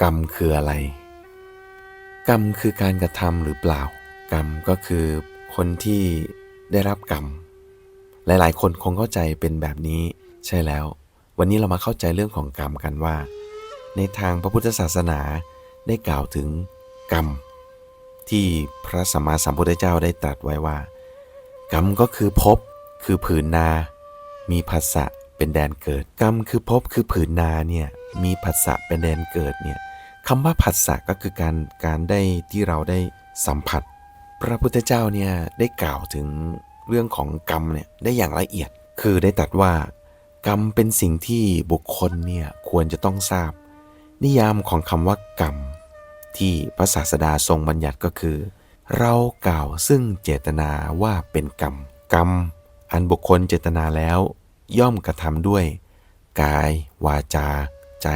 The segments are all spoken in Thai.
กรรมคืออะไร กรรมคือการกระทำหรือเปล่า กรรมก็คือคนที่ได้รับกรรม หลายๆ คนคงเข้าใจเป็นแบบนี้ใช่แล้ว วันนี้เรามาเข้าใจเรื่องของกรรมกันว่า ในทางพระพุทธศาสนาได้กล่าวถึงกรรม ที่พระสัมมาสัมพุทธเจ้าได้ตรัสไว้ว่า กรรมก็คือภพคือผืนนา มีผัสสะ เป็นแดนเกิด กรรมคือภพคือผืนนาเนี่ยมีผัสสะเป็นแดนเกิดเนี่ยคำว่าผัสสะก็คือการการได้ที่เราได้สัมผัส พระพุทธเจ้าเนี่ยได้กล่าวถึงเรื่องของกรรมเนี่ยได้อย่างละเอียด คือได้ตรัสว่ากรรมเป็นสิ่งที่บุคคลเนี่ยควรจะต้องทราบ นิยามของคำว่ากรรม ที่พระศาสดาทรงบัญญัติก็คือ เรากล่าวซึ่งเจตนาว่าเป็นกรรม กรรม อันบุคคลเจตนาแล้ว ย่อมกระทำด้วย กาย วาจา ใจ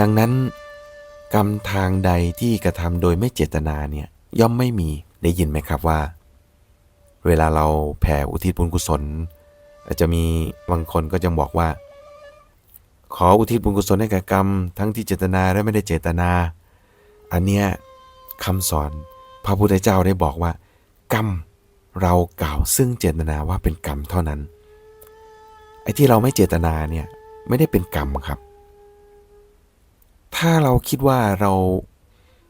ดังนั้น กรรมทางใดที่กระทำโดยไม่เจตนาเนี่ยย่อมไม่มีได้ยินไหมครับว่า เวลาเราแผ่อุทิศบุญกุศล อาจจะมีบางคนก็จะบอกว่า ขออุทิศบุญกุศลให้แก่กรรม ทั้งที่เจตนาและไม่ได้เจตนา อันเนี้ยคำสอนพระพุทธเจ้าได้บอกว่า กรรมเรากล่าวซึ่งเจตนาว่าเป็นกรรมเท่านั้น อ้ที่เราไม่เจตนาเนี่ยไม่ได้เป็นกรรมครับ ถ้าเราคิดว่าเรา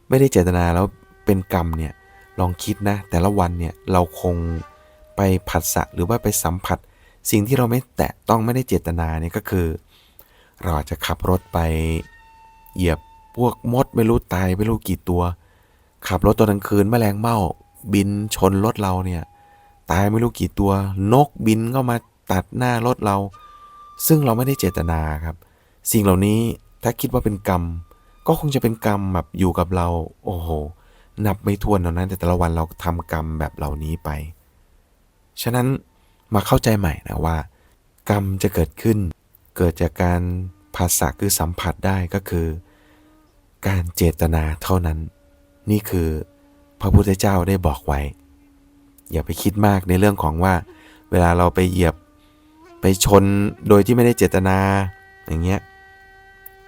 ไม่ได้เจตนาแล้วเป็นกรรมเนี่ยลองคิดนะ แต่ละวันเนี่ยเราคงไปผัสสะหรือว่าไปสัมผัส สิ่งที่เราไม่แตะต้องไม่ได้เจตนาเนี่ยก็คือ เราอาจจะขับรถไปเหยียบพวกมดไม่รู้ตายไม่รู้กี่ตัว ขับรถตอนกลางคืนแมลงเม่า บินชนรถเราเนี่ย ตายไม่รู้กี่ตัวนกบินเข้ามา ตัดหน้ารถเรา ซึ่งเราไม่ได้เจตนาครับ สิ่งเหล่านี้ถ้าคิดว่าเป็นกรรม ก็คงจะเป็นกรรมแบบอยู่กับเรา โอ้โห นับไม่ถ้วนเท่านั้นแต่แต่ละวันเราทำกรรมแบบเหล่านี้ไป ฉะนั้นมาเข้าใจใหม่นะว่า กรรมจะเกิดขึ้น เกิดจากการภาษาคือสัมผัสได้ก็คือ การเจตนาเท่านั้น นี่คือพระพุทธเจ้าได้บอกไว้ อย่าไปคิดมากในเรื่องของว่า เวลาเราไปเหยียบ ไปชนโดยที่ไม่ได้เจตนา อย่างเงี้ย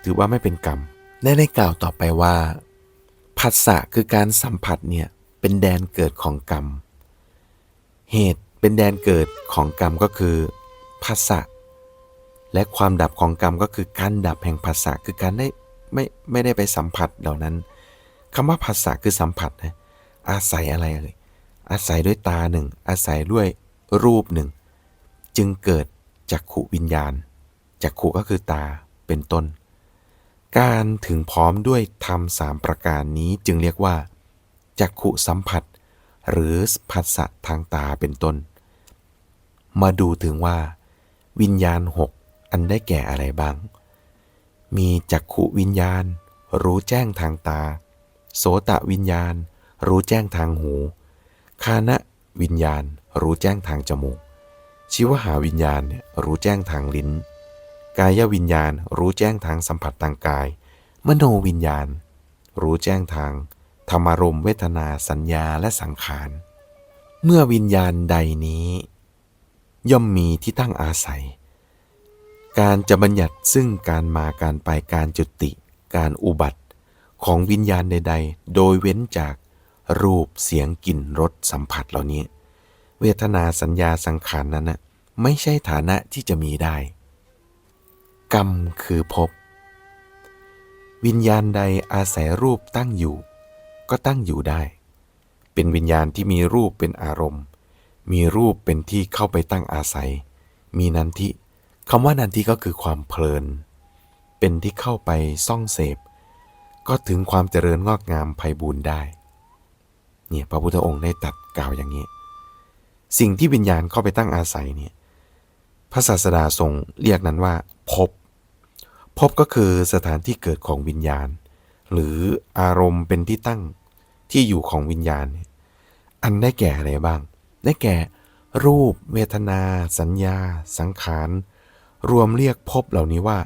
ถือว่าไม่เป็นกรรมได้ได้กล่าวต่อไปว่าผัสสะคือการสัมผัสเนี่ยเป็นแดนเกิดของกรรม เหตุเป็นแดนเกิดของกรรมก็คือผัสสะและความดับของกรรมก็คือการดับแห่งผัสสะคือการได้ไม่ไม่ได้ไปสัมผัสเหล่านั้นคำว่าผัสสะคือสัมผัสนะอาศัยอะไรเอ่ยอาศัยด้วยตาหนึ่งอาศัยด้วยรูปหนึ่ง จึงเกิด จักขุวิญญาณ จักขุก็คือตาเป็นต้น การถึงพร้อมด้วยธรรมสามประการนี้จึงเรียกว่า จักขุสัมผัส หรือผัสสะทางตาเป็นต้น มาดูถึงว่า วิญญาณหกอันได้แก่อะไรบ้าง มีจักขุวิญญาณ รู้แจ้งทางตา โสตะวิญญาณ รู้แจ้งทางหู คานะวิญญาณ รู้แจ้งทางจมูก ชิวหาวิญญาณเนี่ยรู้แจ้งทางลิ้น กายวิญญาณรู้แจ้งทางสัมผัสทางกาย มโนวิญญาณ รู้แจ้งทาง ธรรมารมเวทนาสัญญาและสังขาร เมื่อวิญญาณใดนี้ ย่อมมีที่ตั้งอาศัย การจะบัญญัติซึ่งการมาการไปการจุติการอุบัติ ของวิญญาณใด ๆ โดยเว้นจากรูปเสียงกลิ่นรสสัมผัสเหล่านี้ เวทนาสัญญาสังขารนั้นนะไม่ใช่ฐานะที่จะมีได้ กรรมคือภพวิญญาณใดอาศัยรูปตั้งอยู่ ก็ตั้งอยู่ได้ เป็นวิญญาณที่มีรูปเป็นอารมณ์ มีรูปเป็นที่เข้าไปตั้งอาศัย มีนันทิคำว่านันทิก็คือความเพลิน เป็นที่เข้าไปซ่องเสพ ก็ถึงความเจริญงอกงามไพบูรณ์ได้ เนี่ยพระพุทธองค์ได้ตัดกล่าวอย่างนี้ สิ่งที่วิญญาณเข้าไปตั้งอาศัยเนี่ยพระศาสดาทรงเรียกนั้นว่าภพภพก็คือสถานที่เกิดของวิญญาณ หรืออารมณ์เป็นที่ตั้งที่อยู่ของวิญญาณเนี่ยอันได้แก่อะไรบ้าง ได้แก่ รูป เวทนา สัญญา สังขาร รวมเรียกภพเหล่านี้ว่า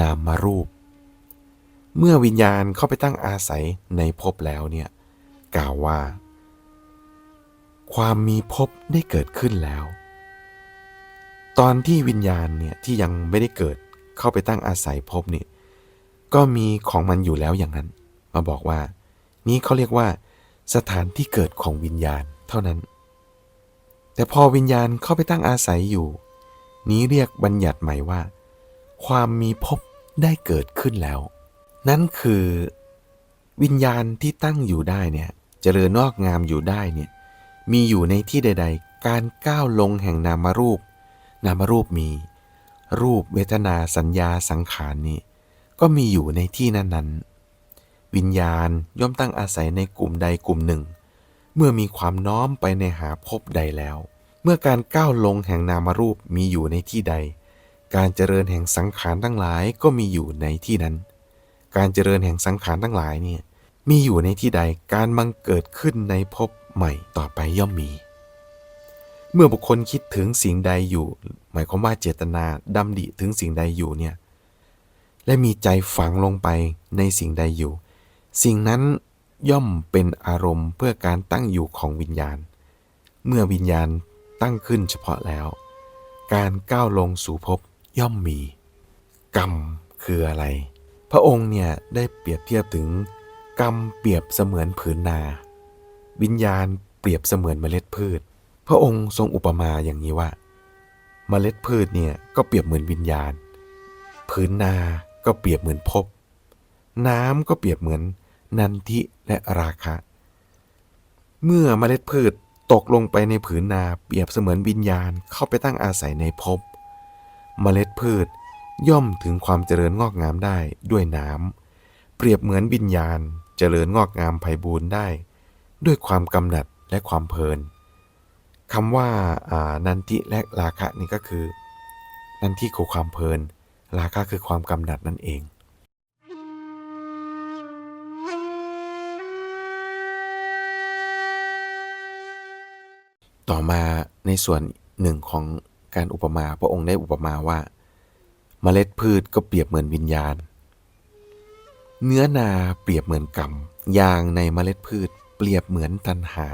นามมารูป เมื่อวิญญาณเข้าไปตั้งอาศัยในภพแล้วเนี่ยกล่าวว่า ความมีภพได้เกิดขึ้นแล้ว ตอนที่วิญญาณเนี่ยที่ยังไม่ได้เกิดเข้าไปตั้งอาศัยภพนี่ก็มีของมันอยู่แล้วอย่างนั้น มาบอกว่า นี่เขาเรียกว่า สถานที่เกิดของวิญญาณเท่านั้น แต่พอวิญญาณเข้าไปตั้งอาศัยอยู่ นี้เรียกบัญญัติใหม่ว่า ความมีภพได้เกิดขึ้นแล้ว นั่นคือ วิญญาณที่ตั้งอยู่ได้เนี่ยเจริญงอกงามอยู่ได้เนี่ย มีอยู่ในที่ใด ๆ การก้าวลงแห่งนามรูป นามรูปมี รูปเวทนาสัญญาสังขารนี่ก็มีอยู่ในที่นั้นๆ วิญญาณย่อมตั้งอาศัยในกลุ่มใดกลุ่มหนึ่ง เมื่อมีความน้อมไปในหาภพใดแล้ว เมื่อการก้าวลงแห่งนามรูปมีอยู่ในที่ใด การเจริญแห่งสังขารทั้งหลายก็มีอยู่ในที่นั้น การเจริญแห่งสังขารทั้งหลายเนี่ยมีอยู่ในที่ใดการบังเกิดขึ้นในภพ ใหม่ต่อไปย่อมมี เมื่อบุคคลคิดถึงสิ่งใดอยู่ หมายความว่าเจตนาดำดิถึงสิ่งใดอยู่เนี่ย และมีใจฝังลงไปในสิ่งใดอยู่ สิ่งนั้นย่อมเป็นอารมณ์เพื่อการตั้งอยู่ของวิญญาณ เมื่อวิญญาณตั้งขึ้นเฉพาะแล้ว การก้าวลงสู่ภพย่อมมี กรรมคืออะไร พระองค์เนี่ยได้เปรียบเทียบถึงกรรมเปรียบเสมือนผืนนา วิญญาณเปรียบเสมือนเมล็ดพืช พระองค์ทรงอุปมาอย่างนี้ว่า เมล็ดพืชเนี่ยก็เปรียบเหมือนวิญญาณผืนนาก็เปรียบเหมือนภพน้ำก็เปรียบเหมือนนันทิและราคะ เมื่อเมล็ดพืชตกลงไปในผืนนาเปรียบเสมือนวิญญาณเข้าไปตั้งอาศัยในภพ เมล็ดพืชย่อมถึงความเจริญงอกงามได้ด้วยน้ำเปรียบเหมือนวิญญาณเจริญงอกงามไพบูรณ์ได้ ด้วยความกำหนัดและความเพลินคำว่าานันทิและราคะนี่ก็คือ นันทิคือความเพลิน ราคะคือความกำหนัดนั่นเองต่อมาในส่วนหนึ่งของการอุปมาพระองค์ได้อุปมาว่า เมล็ดพืชก็เปรียบเหมือนวิญญาณ เนื้อนาเปรียบเหมือนกรรมยางในเมล็ดพืช เปรียบเหมือนตันหา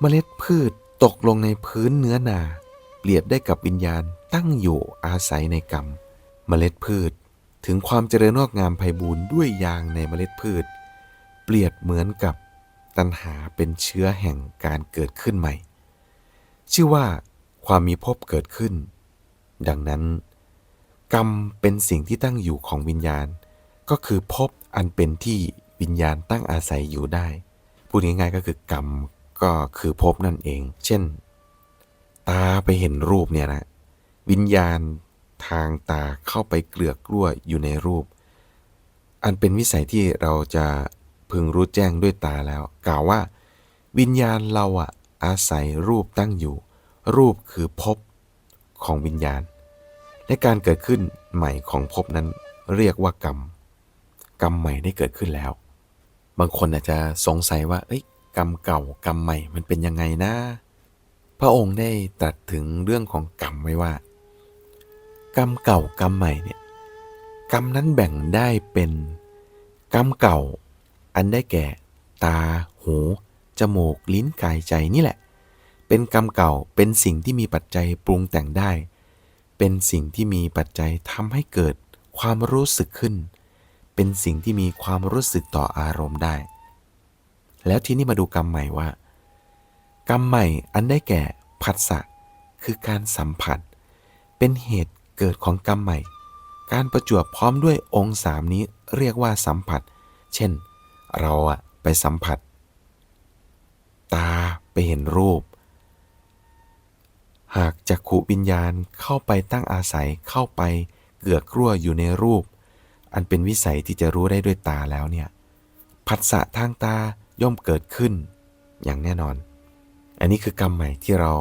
เมล็ดพืชตกลงในพื้นเนื้อนา เปรียบได้กับวิญญาณตั้งอยู่อาศัยในกรรม เมล็ดพืชถึงความเจริญงอกงามไพบูรณ์ด้วยยางในเมล็ดพืช เปรียบเหมือนกับตันหาเป็นเชื้อแห่งการเกิดขึ้นใหม่ ชื่อว่าความมีภพเกิดขึ้น ดังนั้น กรรมเป็นสิ่งที่ตั้งอยู่ของวิญญาณ ก็คือภพอันเป็นที่วิญญาณตั้งอาศัยอยู่ได้ พูดง่ายๆก็คือกรรมก็คือภพนั่นเอง เช่น ตาไปเห็นรูปเนี่ยนะวิญญาณทางตาเข้าไปเกลือกกล้วอยู่ในรูป อันเป็นวิสัยที่เราจะพึงรู้แจ้งด้วยตาแล้ว กล่าวว่า วิญญาณเราอะอาศัยรูปตั้งอยู่ รูปคือภพของวิญญาณ และการเกิดขึ้นใหม่ของภพนั้นเรียกว่ากรรม กรรมใหม่ได้เกิดขึ้นแล้ว บางคนอาจจะสงสัยว่า เอ้ย กรรมเก่ากรรมใหม่มันเป็นยังไงนะ พระองค์ได้ตรัสถึงเรื่องของกรรมไว้ว่า กรรมเก่ากรรมใหม่เนี่ยกรรมนั้นแบ่งได้เป็นกรรมเก่า อันได้แก่ ตา หู จมูก ลิ้น กาย ใจนี่แหละ เป็นกรรมเก่า เป็นสิ่งที่มีปัจจัยปรุงแต่งได้ เป็นสิ่งที่มีปัจจัยทำให้เกิดความรู้สึกขึ้น เป็นสิ่งที่มีความรู้สึกต่ออารมณ์ได้ แล้วทีนี้มาดูกรรมใหม่ว่า กรรมใหม่อันได้แก่ผัสสะคือการสัมผัส เป็นเหตุเกิดของกรรมใหม่ การประจวบพร้อมด้วยองค์สามนี้เรียกว่าสัมผัส เช่น เราอะไปสัมผัส ตาไปเห็นรูป หากจักขุวิญญาณเข้าไปตั้งอาศัยเข้าไปเกือกกลั้วอยู่ในรูป อันเป็นวิสัยที่จะรู้ได้ด้วยตาแล้วเนี่ยผัสสะทางตาย่อมเกิดขึ้น อย่างแน่นอน อันนี้คือกรรมใหม่ที่เรา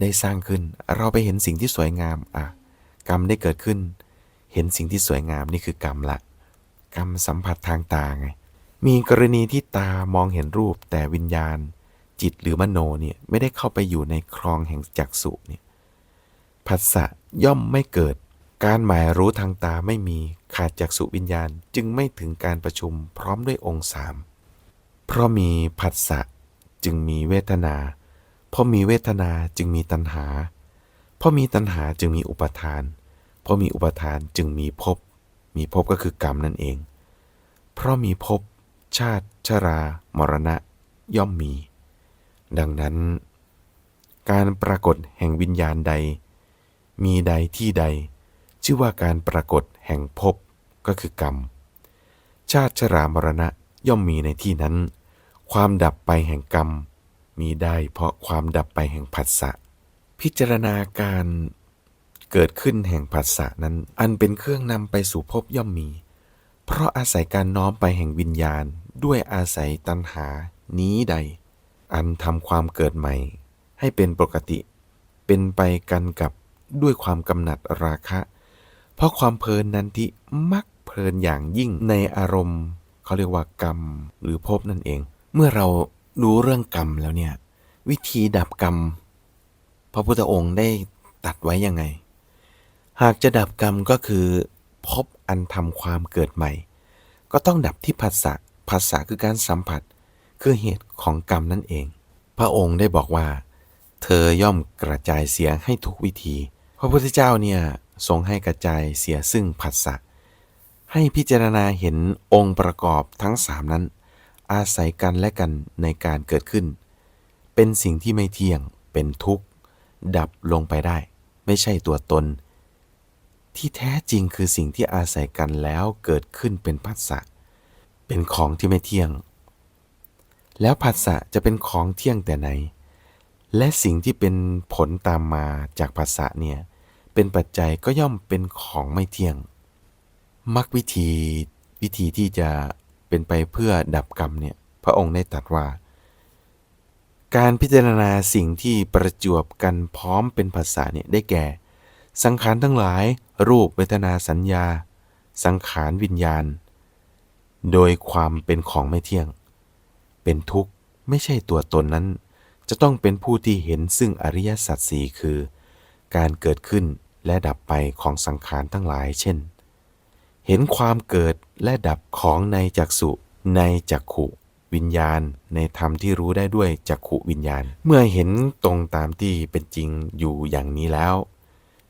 ได้สร้างขึ้น เราไปเห็นสิ่งที่สวยงามอะกรรมได้เกิดขึ้น เห็นสิ่งที่สวยงามนี่คือกรรมละกรรมสัมผัสทางตาไง มีกรณีที่ตามองเห็นรูปแต่วิญญาณ จิตหรือมโนเนี่ยไม่ได้เข้าไปอยู่ในครองแห่งจักษุเนี่ยผัสสะย่อมไม่เกิด การหมายรู้ทางตาไม่มีขาดจักษุวิญญาณจึงไม่ถึงการประชุมพร้อมด้วยองค์สามเพราะมีผัสสะจึงมีเวทนา เพราะมีเวทนาจึงมีตัณหา เพราะมีตัณหาจึงมีอุปทาน เพราะมีอุปทานจึงมีภพ มีภพก็คือกรรมนั่นเอง เพราะมีภพชาติชรา มรณะ ย่อมมี ดังนั้น การปรากฏแห่งวิญญาณใด มีใดที่ใด ชื่อว่าการปรากฏแห่งภพก็คือกรรม ชาติชรามรณะย่อมมีในที่นั้น ความดับไปแห่งกรรม มีได้เพราะความดับไปแห่งผัสสะพิจารณาการเกิดขึ้นแห่งผัสสะนั้น อันเป็นเครื่องนำไปสู่ภพย่อมมี เพราะอาศัยการน้อมไปแห่งวิญญาณ ด้วยอาศัยตัณหานี้ใด อันทำความเกิดใหม่ ให้เป็นปกติ เป็นไปกันกับด้วยความกำหนัดราคะ ราะความเพลินนั้นที่มักเพลินอย่างยิ่งในอารมณ์ เขาเรียกว่ากรรมหรือภพนั่นเอง เมื่อเรารู้เรื่องกรรมแล้วเนี่ย วิธีดับกรรม พระพุทธองค์ได้ตัดไว้ยังไง หากจะดับกรรมก็คือพบอันทำความเกิดใหม่ ก็ต้องดับที่ภาษะภาษะคือการสัมผัส คือเหตุของกรรมนั่นเอง พระองค์ได้บอกว่า เธอย่อมกระจายเสียงให้ทุกวิธี พระพุทธเจ้าเนี่ย ทรงให้กระจายเสียซึ่งผัสสะให้พิจารณาเห็นองค์ประกอบทั้งสามนั้น อาศัยกันและกันในการเกิดขึ้น เป็นสิ่งที่ไม่เที่ยงเป็นทุกข์ ดับลงไปได้ ไม่ใช่ตัวตน ที่แท้จริงคือสิ่งที่อาศัยกันแล้วเกิดขึ้นเป็นผัสสะเป็นของที่ไม่เที่ยง แล้วผัสสะจะเป็นของเที่ยงแต่ไหน และสิ่งที่เป็นผลตามมาจากผัสสะเนี่ย เป็นปัจจัยก็ย่อมเป็นของไม่เที่ยงมักวิธีวิธีที่จะเป็นไปเพื่อดับกรรมเนี่ยพระองค์ได้ตรัสว่า การพิจารณาสิ่งที่ประจวบกันพร้อมเป็นภาษาเนี่ยได้แก่ สังขารทั้งหลาย รูปเวทนาสัญญา สังขารวิญญาณ โดยความเป็นของไม่เที่ยง เป็นทุกข์ไม่ใช่ตัวตนนั้น จะต้องเป็นผู้ที่เห็นซึ่งอริยสัจสี่คือ การเกิดขึ้นและดับไปของสังขารทั้งหลาย เช่น เห็นความเกิดและดับของในจักสุในจักขุวิญญาณ ในธรรมที่รู้ได้ด้วยจักขุวิญญาณ เมื่อเห็นตรงตามที่เป็นจริงอยู่อย่างนี้แล้ว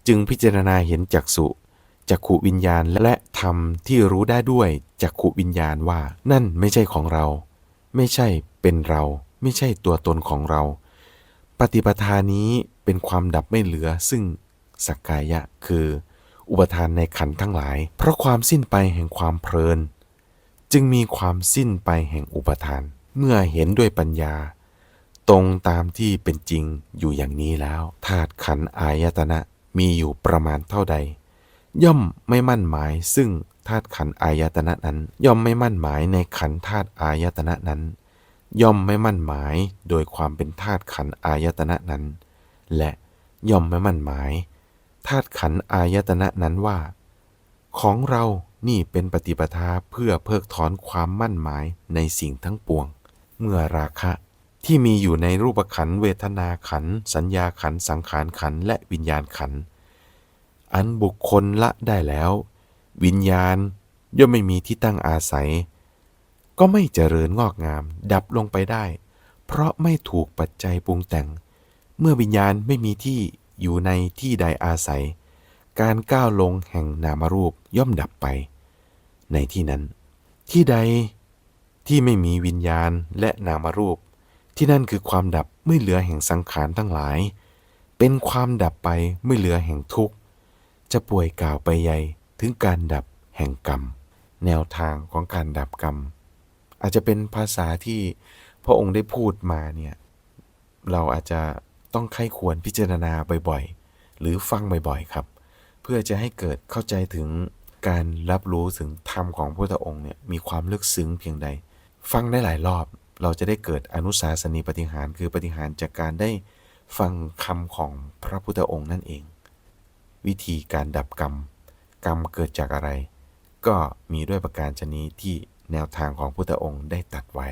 จึงพิจารณาเห็นจักสุจักขุวิญญาณและธรรมที่รู้ได้ด้วยจักขุวิญญาณว่า นั่นไม่ใช่ของเรา ไม่ใช่เป็นเรา ไม่ใช่ตัวตนของเรา ปฏิปทานี้ เป็นความดับไม่เหลือ ซึ่งสักกายะคือ อุปทานในขันทั้งหลาย เพราะความสิ้นไปแห่งความเพลิน จึงมีความสิ้นไปแห่งอุปทาน เมื่อเห็นด้วยปัญญา ตรงตามที่เป็นจริงอยู่อย่างนี้แล้วธาตุขันอายตนะมีอยู่ประมาณเท่าใด ย่อมไม่มั่นหมาย ซึ่งธาตุขันอายตนะนั้น ย่อมไม่มั่นหมายในขันธาตุอายตนะนั้น ย่อมไม่มั่นหมายโดยความเป็นธาตุขันอายตนะนั้น และย่อมไม่มั่นหมายธาตุขันอายตนะนั้นว่า ของเรานี่เป็นปฏิปทาเพื่อเพิกถอนความมั่นหมายในสิ่งทั้งปวง เมื่อราคะที่มีอยู่ในรูปขันเวทนาขัน สัญญาขันสังขารขันและวิญญาณขัน อันบุคคลละได้แล้ว วิญญาณย่อมไม่มีที่ตั้งอาศัย ก็ไม่เจริญงอกงาม ดับลงไปได้ เพราะไม่ถูกปัจจัยปรุงแต่ง เมื่อวิญญาณไม่มีที่อยู่ในที่ใดอาศัย การก้าวลงแห่งนามรูปย่อมดับไป ในที่นั้น ที่ใดที่ไม่มีวิญญาณและนามรูป ที่นั่นคือความดับไม่เหลือแห่งสังขารทั้งหลาย เป็นความดับไปไม่เหลือแห่งทุกข์ จะป่วยกล่าวไปใหญ่ถึงการดับแห่งกรรม แนวทางของการดับกรรม อาจจะเป็นภาษาที่พระองค์ได้พูดมาเนี่ยเราอาจจะ ต้องไข้ควรพิจารณาบ่อยๆ หรือฟังบ่อยๆ ครับ เพื่อจะให้เกิดเข้าใจถึงการรับรู้ถึงธรรมของพระพุทธองค์เนี่ยมีความลึกซึ้งเพียงใด ฟังได้หลายรอบเราจะได้เกิดอนุสาสนีปฏิหารคือปฏิหารจากการได้ฟังคำของพระพุทธองค์นั่นเอง วิธีการดับกรรม กรรมเกิดจากอะไร ก็มีด้วยประการชนี้ที่แนวทางของพุทธองค์ได้ตัดไว้